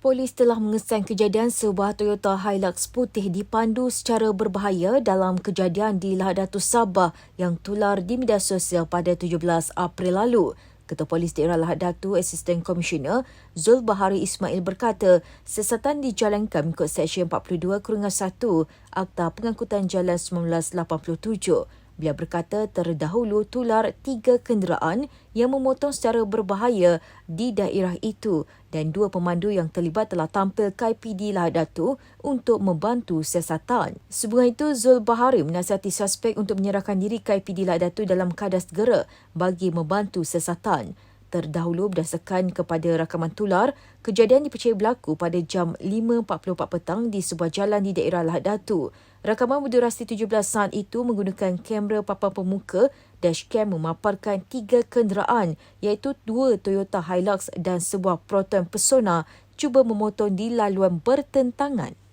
Polis telah mengesan kejadian sebuah Toyota Hilux putih dipandu secara berbahaya dalam kejadian di Lahad Datu Sabah yang tular di media sosial pada 17 April lalu. Ketua Polis Daerah Lahad Datu, Asisten Komisioner Zul Bahari Ismail berkata, sesatan dijalankan mengikut Seksyen 42 Kurungan 1 Akta Pengangkutan Jalan 1987. Beliau berkata terdahulu tular tiga kenderaan yang memotong secara berbahaya di daerah itu dan dua pemandu yang terlibat telah tampil KIPD Lahad Datu untuk membantu siasatan. Sebelum itu, Zul Bahari menasihati suspek untuk menyerahkan diri KIPD Lahad Datu dalam keadaan segera bagi membantu siasatan. Terdahulu berdasarkan kepada rakaman tular, kejadian dipercayai berlaku pada jam 5.44 petang di sebuah jalan di daerah Lahad Datu. Rakaman berdurasi 17 saat itu menggunakan kamera papan pemuka dashcam memaparkan tiga kenderaan iaitu dua Toyota Hilux dan sebuah Proton Persona cuba memotong di laluan bertentangan.